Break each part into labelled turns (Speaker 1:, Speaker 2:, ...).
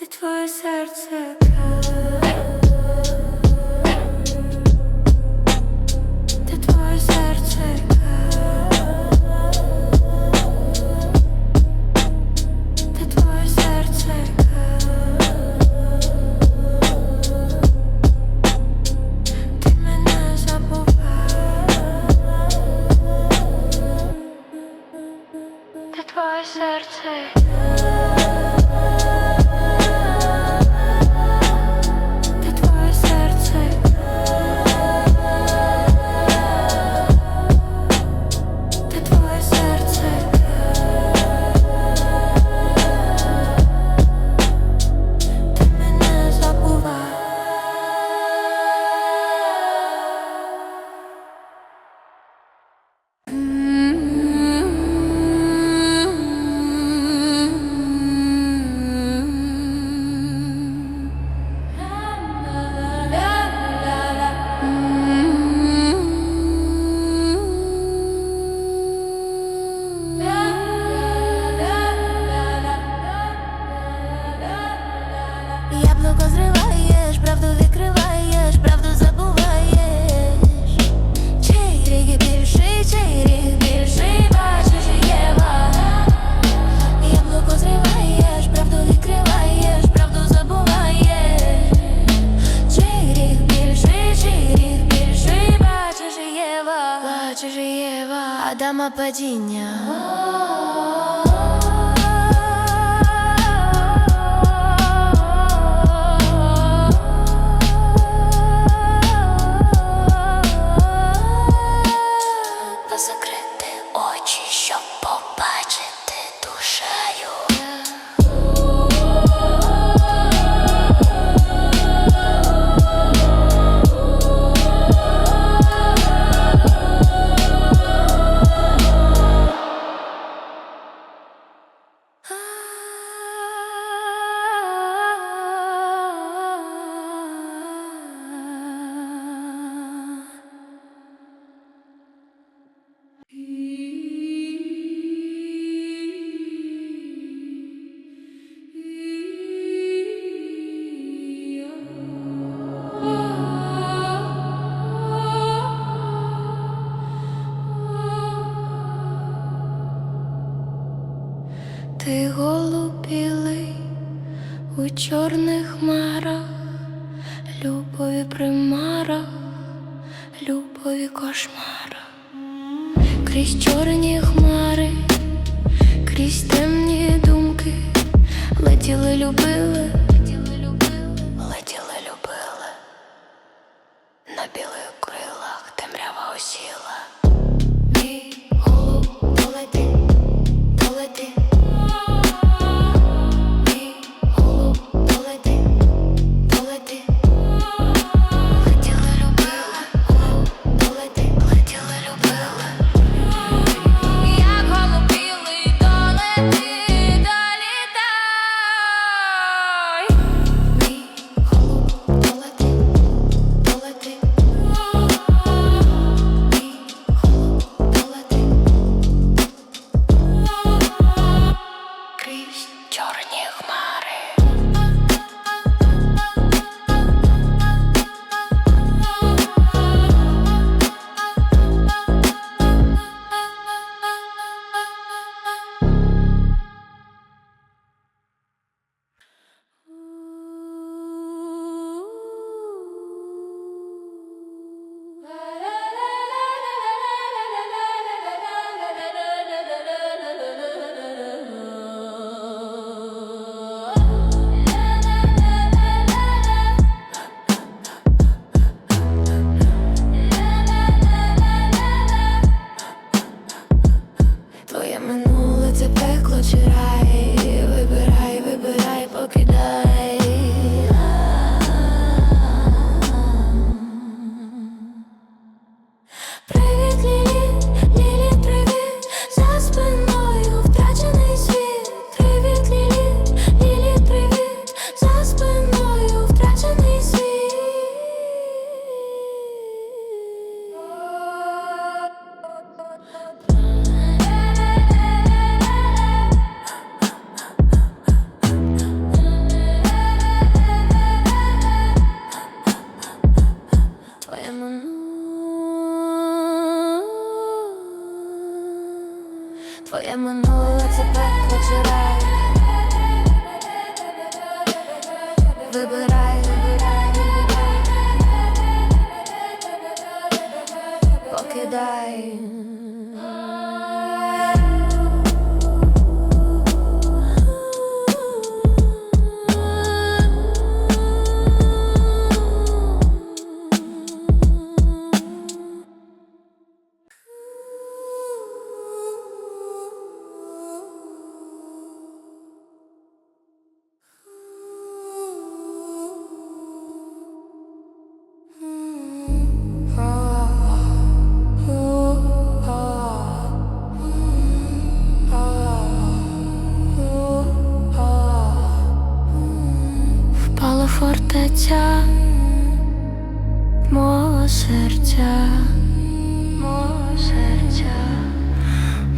Speaker 1: де твоє серце де твоє серце де твоє серце ти мене забував де твоє серце Чижиєва, Адама падіння. у чорних хмарах, любові примарах, любові кошмарах, крізь чорні хмари, крізь темні думки, летіли, любили. Твоє минуле тебе потирає серця, мого серця,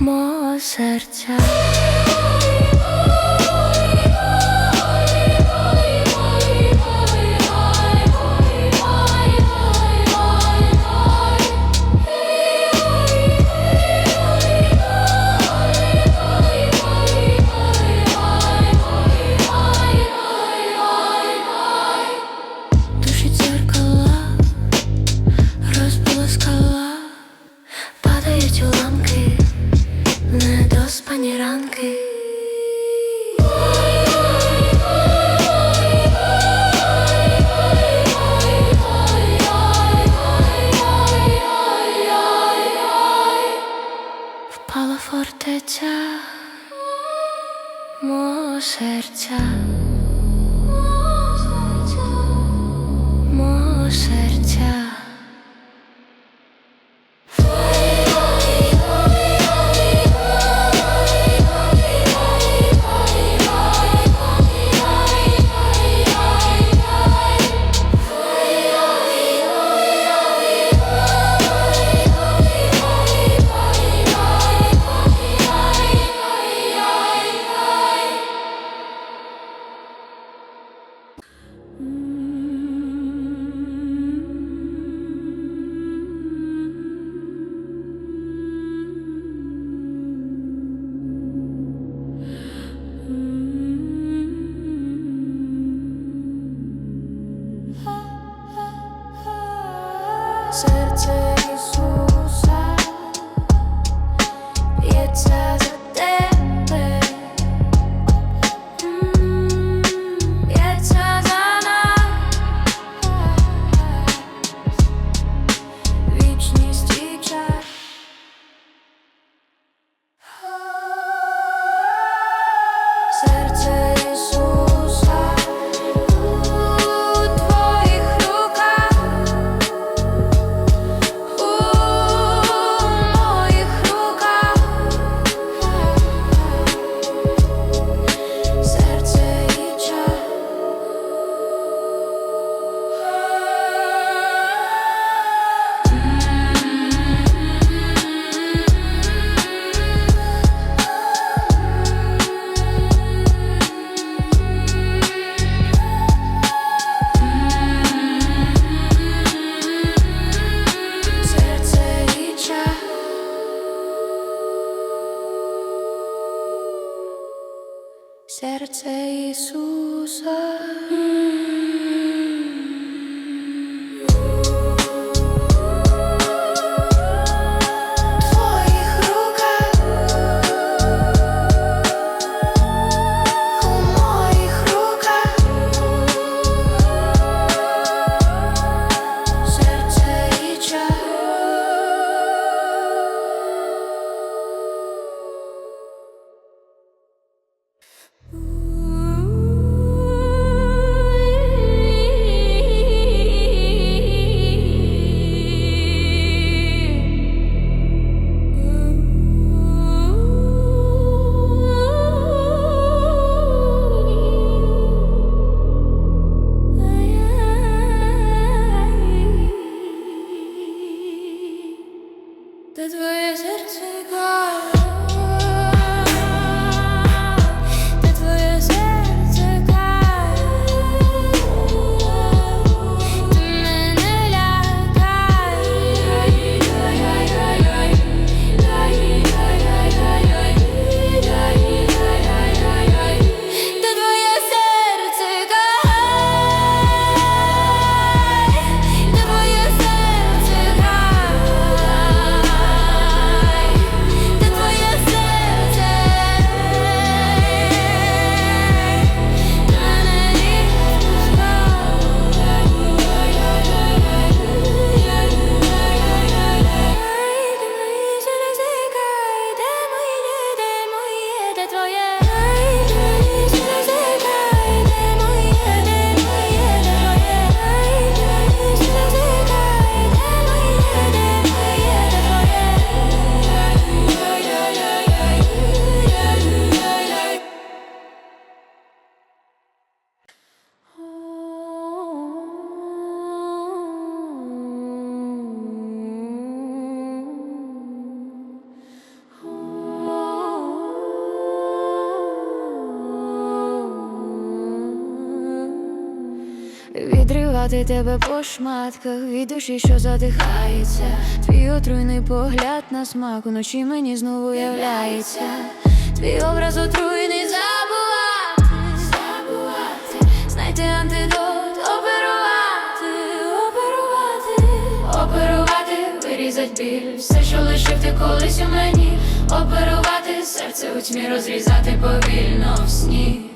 Speaker 1: мого серця. Недоспані ранки. Рвати тебе по шматках. Від душі, що задихається. Твій отруйний погляд на смак. Уночі мені знову являється. Твій образ отруйний забувати, забувати, знайти антидот, оперувати, оперувати, оперувати, вирізать біль, все, що лишив ти колись у мені, оперувати. Серце у тьмі розрізати повільно в сні.